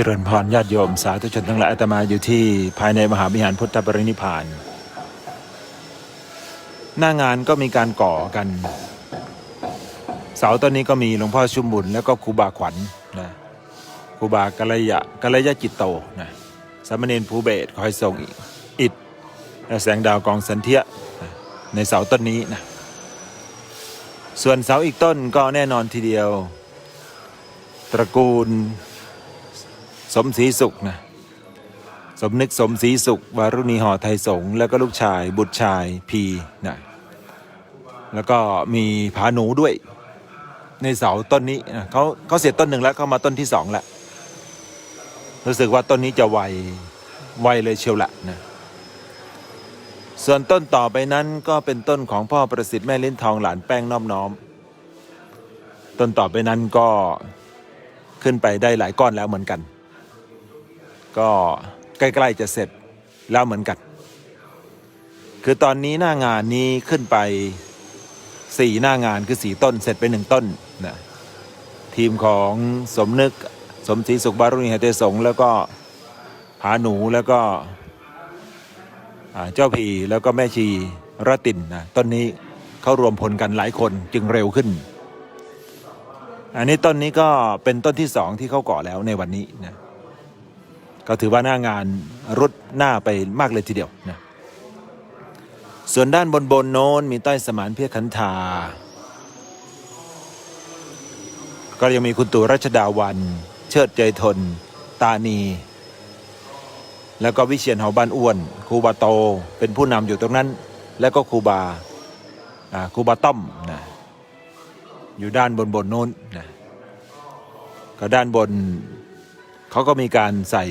จริญพรญาติโยม สาธุชนทั้งหลายอาตมาอยู่ที่ภายในมหาวิหารพุทธปรินิพาน หน้างานก็มีการก่อกัน เสาต้นนี้ก็มีหลวงพ่อชุมบุญแล้วก็ครูบาขวัญนะครูบากัลยะกัลยะจิตโตนะสามเณรภูเบศคอยส่งอิฐแสงดาวกองสันเทียในเสาต้นนี้นะส่วนเสาอีกต้นก็แน่นอนทีเดียว ตระกูล สมศรีสุขนะสมนึกสมศรีสุข วารุณีหอไทยสงแล้วก็ลูกชายบุตรชายพีนะแล้วก็มีผาหนูด้วย ในเสาต้นนี้นะเขาเขาเสร็จต้นหนึ่งแล้วเขามาต้นที่สองแล้วรู้สึกว่าต้นนี้จะไวไวเลยเชียวละนะส่วนต้นต่อไปนั้นก็เป็นต้นของพ่อประสิทธิ์แม่ลิ้นทองหลานแป้งน้อมน้อม ต้นต่อไปนั้นก็ขึ้นไปได้หลายก้อนแล้วเหมือนกัน ก็ใกล้ๆจะเสร็จแล้วเหมือนกัน คือตอนนี้หน้างานนี้ขึ้นไปสี่หน้างานคือสี่ต้น เสร็จไปหนึ่งต้นนะทีมของสมนึกสมศรีสุขบารุณีหเตสงแล้วก็ผาหนูแล้วก็เจ้าพีแล้วก็แม่ชีรตินนะต้นนี้เขารวมพลกันหลายคนจึงเร็วขึ้น อันนี้ต้นนี้ก็เป็นต้นที่สองที่เขาก่อแล้วในวันนี้นะ ก็ถือว่าหน้างานรุดหน้าไปมากเลยทีเดียวนะส่วนด้านบนบนโน้นมีใต้สมานเพียรขันธาก็ยังมีคุณตู่รัชดาวัน เชิดใจทน ตานี แล้วก็วิเชียนเฮาบ้านอ้วนครูบาโตเป็นผู้นำอยู่ตรงนั้น แล้วก็ครูบาครูบาต้อมนะอยู่ด้านบนบนโน้นนะก็ด้านบนเขาก็มีการใส่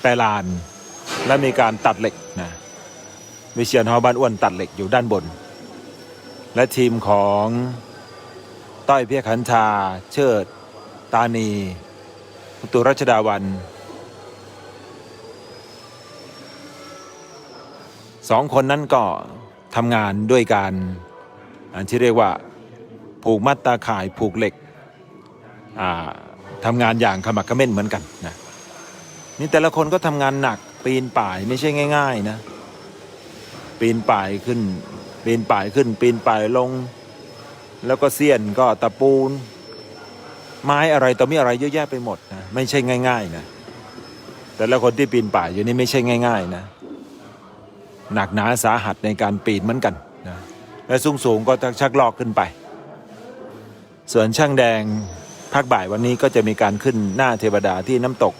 แปรลาน และมีการตัดเหล็กนะวิเชียนฮอบ้านอ้วนตัดเหล็กอยู่ด้านบน และทีมของต้อยเพียขันธาเชิด ตานีคุตุรัชดาวันสองคนนั้นก็ทำงานด้วยการอันที่เรียกว่าผูกมัดตาข่ายผูกเหล็กทำงานอย่างขมักเขม้นเหมือนกันนะ นี่แต่ละคนก็ทำงานหนักปีนป่ายไม่ใช่ง่าย ๆ นะ ปีนป่ายขึ้น ปีนป่ายขึ้น ปีนป่ายลง แล้วก็เสี้ยนก็ตะปูน ไม้อะไรต่อมีอะไรเยอะแยะไปหมดนะไม่ใช่ง่าย ๆ นะ แต่ละคนที่ปีนป่ายอยู่นี่ไม่ใช่ง่าย ๆ นะ หนักหนาสาหัสในการปีนเหมือนกันนะและสูงสูงก็ชักลอกขึ้นไป ส่วนช่างแดงภาคบ่ายวันนี้ก็จะมีการขึ้นหน้าเทวดาที่น้ำตก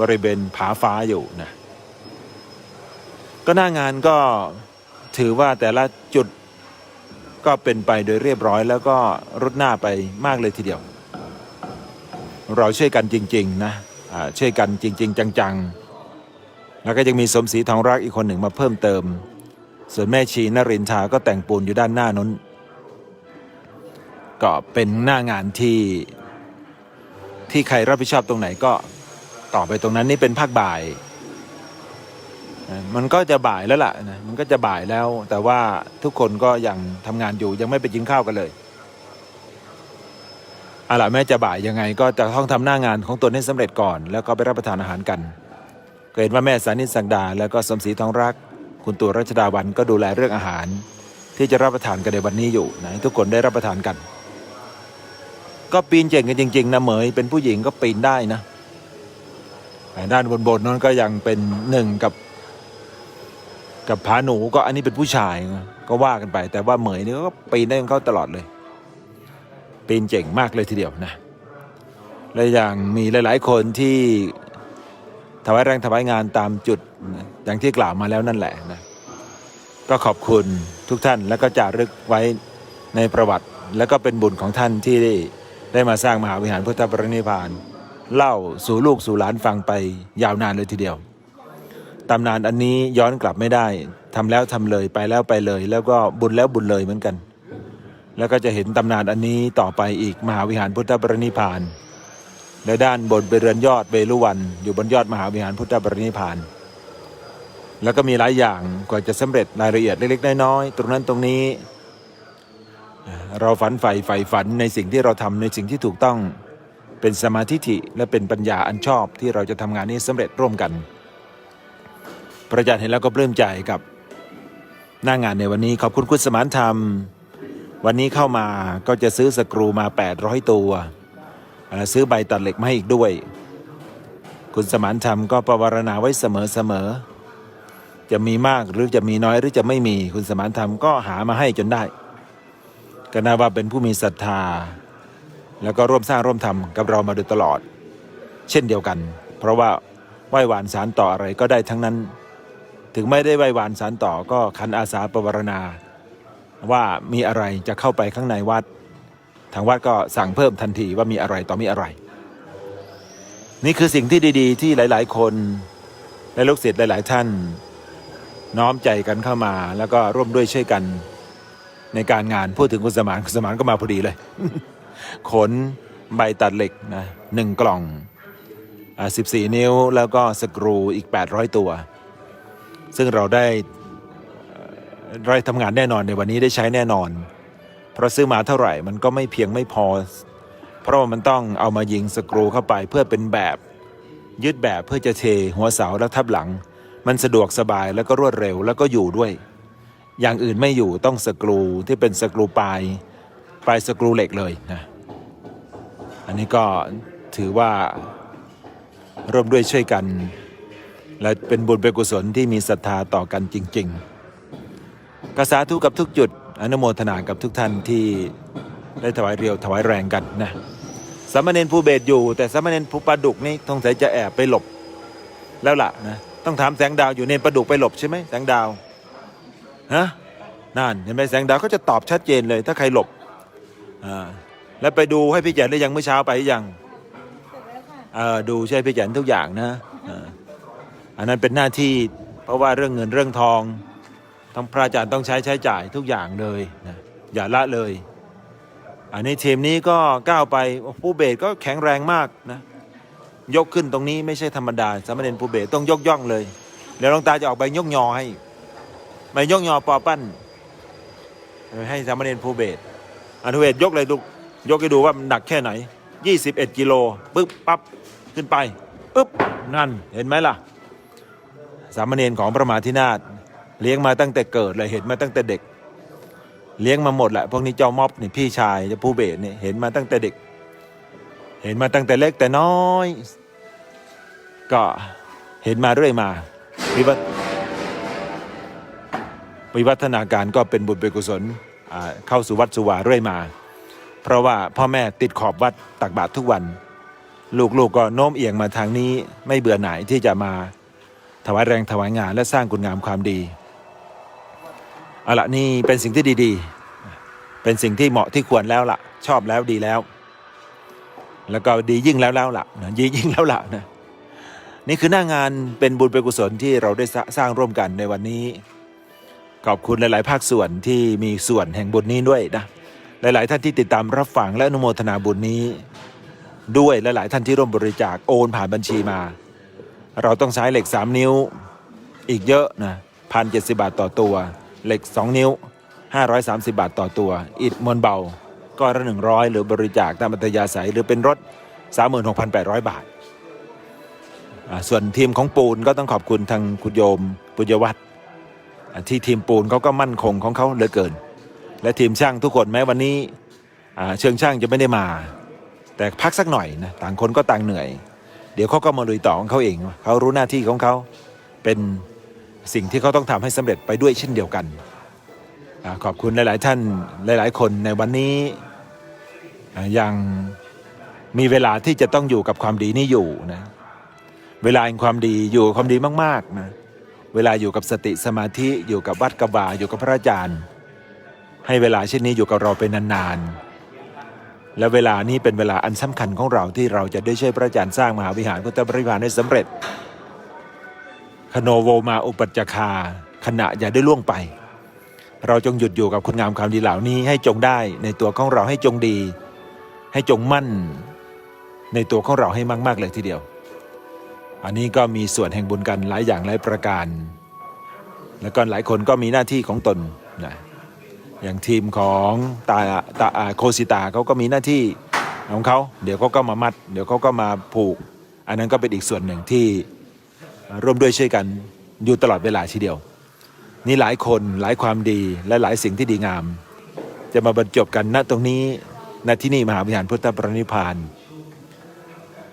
บริเวณผาฟ้าอยู่นะก็หน้างานก็ถือว่าแต่ละจุดก็เป็นไปโดยเรียบร้อย แล้วก็รุดหน้าไปมากเลยทีเดียว เราช่วยกันจริง ๆ นะช่วยกันจริง ๆ จัง ๆ แล้วก็ยังมีสมศรีทองรักอีกคนหนึ่งมาเพิ่มเติม ส่วนแม่ชีนรินทาก็แต่งปูนอยู่ด้านหน้านั้นก็เป็นหน้างานที่ที่ใครรับผิดชอบตรงไหนก็ ต่อไปตรงนั้นนี่เป็นภาคบ่าย มันก็จะบ่ายแล้วล่ะนะมันก็จะบ่ายแล้ว แต่ว่าทุกคนก็ยังทำงานอยู่ยังไม่ไปกินข้าวกันเลยเอาล่ะแม้จะบ่ายยังไง ก็จะต้องทำหน้างานของตนให้สำเร็จก่อน แล้วก็ไปรับประทานอาหารกันก็เห็นว่าแม่สานิสังดา แล้วก็สมศรีทองรัก คุณตู่รัชดาวันก็ดูแลเรื่องอาหาร ที่จะรับประทานกันในวันนี้อยู่นะทุกคนได้รับประทานกัน ก็ปีนเก่งกันจริง ๆนะเหมยเป็นผู้หญิงก็ปีนได้นะ ด้านบนๆนั้นก็ยังเป็นหนึ่งกับ กับผาหนูก็อันนี้เป็นผู้ชายก็ว่ากันไป แต่ว่าเหมยนี่ก็ปีนได้ของเขาตลอดเลย ปีนเก่งมากเลยทีเดียวนะและอย่างมีหลาย ๆ คนที่ถวายแรงถวายงานตามจุดอย่างที่กล่าวมาแล้วนั่นแหละนะก็ขอบคุณทุกท่านแล้วก็จารึกไว้ในประวัติ แล้วก็เป็นบุญของท่านที่ได้ได้มาสร้างมหาวิหารพุทธปรินิพพาน เล่าสู่ลูกสู่หลานฟังไปยาวนานเลยทีเดียวตำนานอันนี้ย้อนกลับไม่ได้ทำแล้วทำเลยไปแล้วไปเลย แล้วก็บุญแล้วบุญเลยเหมือนกัน แล้วก็จะเห็นตำนานอันนี้ต่อไปอีกมหาวิหารพุทธปรินิพาน และด้านบนเป็นเรือนยอดเวลุวัน อยู่บนยอดมหาวิหารพุทธปรินิพาน แล้วก็มีหลายอย่างกว่าจะสำเร็จรายละเอียดเล็กๆน้อยๆตรงนั้นตรงนี้ เราฝันใฝ่ใฝ่ฝันในสิ่งที่เราทำในสิ่งที่ถูกต้อง เป็นสมาธิิและเป็นปัญญาอันชอบที่เราจะทำงานนี้สำเร็จร่วมกัน พระอาจารย์เห็นแล้วก็ปลื้มใจกับหน้างานในวันนี้ขอบคุณคุณสมานธรรม วันนี้เข้ามาก็จะซื้อสกรูมา 800 ตัว ซื้อใบตัดเหล็กมาให้อีกด้วย คุณสมานธรรมก็ประวรณาไว้เสมอๆจะมีมากหรือจะมีน้อยหรือจะไม่มีคุณสมานธรรมก็หามาให้จนได้ก็นับว่าเป็นผู้มีศรัทธา แล้วก็ร่วมสร้างร่วมทำกับเรามาโดยตลอด เช่นเดียวกัน เพราะว่าไหว้หวานสารต่ออะไรก็ได้ทั้งนั้น ถึงไม่ได้ไหว้หวานสารต่อก็คันอาสาประวารณา ว่ามีอะไรจะเข้าไปข้างในวัด ทางวัดก็สั่งเพิ่มทันทีว่ามีอะไรต่อมีอะไร นี่คือสิ่งที่ดี ๆ ที่หลาย ๆ คนและลูกศิษย์หลาย ๆ ท่าน น้อมใจกันเข้ามาแล้วก็ร่วมด้วยช่วยกัน ในการงานพูดถึงคุณสมานคุณสมานก็มาพอดีเลย ขนใบตัดเหล็กนะหนึ่งกล่องอ่า14 นิ้วแล้วก็สกรูอีก 800 ตัว ซึ่งเราได้เอ่อได้ทำงานแน่นอนในวันนี้ได้ใช้แน่นอน เพราะซื้อมาเท่าไหร่มันก็ไม่เพียงไม่พอ เพราะว่ามันต้องเอามายิงสกรูเข้าไปเพื่อเป็นแบบ ยึดแบบเพื่อจะเทหัวเสาและทับหลัง มันสะดวกสบายแล้วก็รวดเร็วแล้วก็อยู่ด้วย อย่างอื่นไม่อยู่ต้องสกรูที่เป็นสกรูปลาย ปลายสกรูเหล็กเลยนะอันนี้ก็ถือว่าร่วมด้วยช่วยกัน และเป็นบุญเป็นกุศลที่มีศรัทธาต่อกันจริง ๆกสาธุกับทุกจุด อนุโมทนากับทุกท่านที่ได้ถวายเรียวถวายแรงกันนะสามเณรภูเบศอยู่ แต่สามเณรภูปลาดุกนี่ทงสัยจะแอบไปหลบ แล้วล่ะนะต้องถามแสงดาวอยู่เนนปลาดุกไปหลบใช่ไหมแสงดาวฮะนั่นเห็นไหมแสงดาวก็จะตอบชัดเจนเลย ถ้าใครหลบ อ่าแล้วไปดูให้พี่แจนได้ยังเมื่อเช้าไปหรือยังเสร็จแล้วค่ะเออดูใช่พี่แจนทุกอย่างนะเอออันนั้นเป็นหน้าที่เพราะว่าเรื่องเงินเรื่องทองต้องพระอาจารย์ต้องใช้ใช้จ่ายทุกอย่างเลยนะอย่าละเลย อันนี้ทีมนี้ก็ก้าวไปผู้เบสก็แข็งแรงมากนะยกขึ้นตรงนี้ไม่ใช่ธรรมดาสามเณรผู้เบสต้องยกย่องเลยเดี๋ยวหลวงตาจะออกใบยกยอให้ใบยกยอปอปั้นให้สามเณรผู้เบส อนุเวศยกเลยลูยกให้ดูว่ามันหนักแค่ไหน 21 กิโลปึ๊บปั๊บขึ้นไปปึ๊บนั่นเห็นไหมล่ะ สามเณรของพระมาธินาถเลี้ยงมาตั้งแต่เกิดเลยเห็นมาตั้งแต่เด็ก เลี้ยงมาหมดแหละพวกนี้เจ้าม็อบนี่พี่ชายเจะผู้เบสเนี่ยเห็นมาตั้งแต่เด็ก เห็นมาตั้งแต่เล็กแต่น้อย ก็เห็นมาเรื่อยมาวิวัฒวิวัฒนาการก็เป็นบุญเป็นกุศล เข้าสู่วัดสุวาเรื่อยมา เพราะว่าพ่อแม่ติดขอบวัดตักบาตรทุกวัน ลูกๆกก็โน้มเอียงมาทางนี้ไม่เบื่อหน่ายที่จะมาถวายแรงถวายงานและสร้างคุณงามความดีเอาละนี่เป็นสิ่งที่ดีๆ เป็นสิ่งที่เหมาะที่ควรแล้วล่ะ ชอบแล้วดีแล้ว แล้วก็ดียิ่งแล้วแล้วล่ะนะยิ่งยิ่งแล้วล่ะนะนี่คือหน้างานเป็นบุญเป็นกุศลที่เราได้สร้างร่วมกันในวันนี้ ขอบคุณหลาย ๆ ภาคส่วนที่มีส่วนแห่งบุญนี้ด้วยนะหลาย ๆ ท่านที่ติดตามรับฟังและอนุโมทนาบุญนี้ ด้วยและหลายท่านที่ร่วมบริจาคโอนผ่านบัญชีมา เราต้องใช้เหล็ก 3 นิ้ว อีกเยอะนะพันเจ็บาทต่อตัว เหล็ก 2 นิ้ว 530 บาทต่อตัว อิฐมวลเบาก็ละหนึ่งร้อยหรือบริจาคตามอัตยาศัยหรือเป็นรถ 36,800 บาทอ่าส่วนทีมของปูนก็ต้องขอบคุณทางคุณโยม ปุญญวัฒน์ ที่ทีมปูนเขาก็มั่นคงของเขาเหลือเกิน และทีมช่างทุกคนแม้วันนี้เชิงช่างจะไม่ได้มา แต่พักสักหน่อยนะต่างคนก็ต่างเหนื่อย เดี๋ยวเขาก็มาลุยต่อของเขาเองเขารู้หน้าที่ของเขาเป็นสิ่งที่เขาต้องทำให้สำเร็จไปด้วยเช่นเดียวกันอขอบคุณหลาย ๆ ท่านหลาย ๆ คนในวันนี้ยังมีเวลาที่จะต้องอยู่กับความดีนี้อยู่นะเวลาแห่งความดีอยู่กับความดีมาก ๆ นะ เวลาอยู่กับสติสมาธิอยู่กับวัดกบาอยู่กับพระอาจารย์ ให้เวลาเช่นนี้อยู่กับเราเป็นนานๆ และเวลานี้เป็นเวลาอันสำคัญของเราที่เราจะได้ช่วยพระอาจารย์สร้างมหาวิหารพุทธบริวารให้สำเร็จ คโนโวมาอุปัจจคา ขณะอย่าได้ล่วงไป เราจงหยุดอยู่กับคุณงามความดีเหล่านี้ให้จงได้ในตัวของเราให้จงดี ให้จงมั่น ในตัวของเราให้มากๆเลยทีเดียว อันนี้ก็มีส่วนแห่งบุญกันหลายอย่างหลายประการ แล้วก็หลายคนก็มีหน้าที่ของตนนะอย่างทีมของตาตาโคสิตาเขาก็มีหน้าที่ของเขาเดี๋ยวเขาก็มามัด เดี๋ยวเขาก็มาผูก อันนั้นก็เป็นอีกส่วนหนึ่งที่ร่วมด้วยช่วยกันอยู่ตลอดเวลาทีเดียว นี่หลายคนหลายความดีและหลายสิ่งที่ดีงาม จะมาบรรจบกันณตรงนี้ณที่นี่มหาวิหารพุทธปรนิพพาน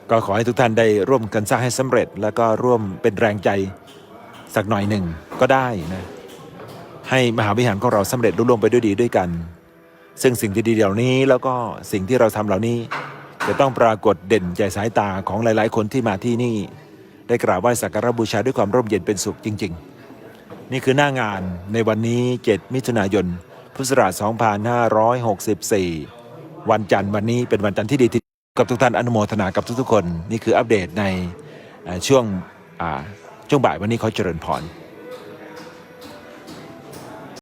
ก็ขอให้ทุกท่านได้ร่วมกันสร้างให้สำเร็จ แล้วก็ร่วมเป็นแรงใจสักหน่อยหนึ่งก็ได้นะให้มหาวิหารของเราสำเร็จรุ่งเรืองไปด้วยดีด้วยกัน ซึ่งสิ่งที่ดีเหล่านี้แล้วก็สิ่งที่เราทำเหล่านี้ จะต้องปรากฏเด่นใจสายตาของหลาย ๆ คนที่มาที่นี่ ได้กราบไหว้สักการะบูชาด้วยความร่มเย็นเป็นสุขจริง ๆ นี่คือหน้างานในวันนี้ 7 มิถุนายนพุทธศักราช2564 วันจันทร์วันนี้เป็นวันจันทร์ที่ดีที่ กับทุกท่านอนุโมทนากับทุกๆคน นี่คืออัปเดตในช่วงช่วงบ่ายวันนี้เขาเจริญพร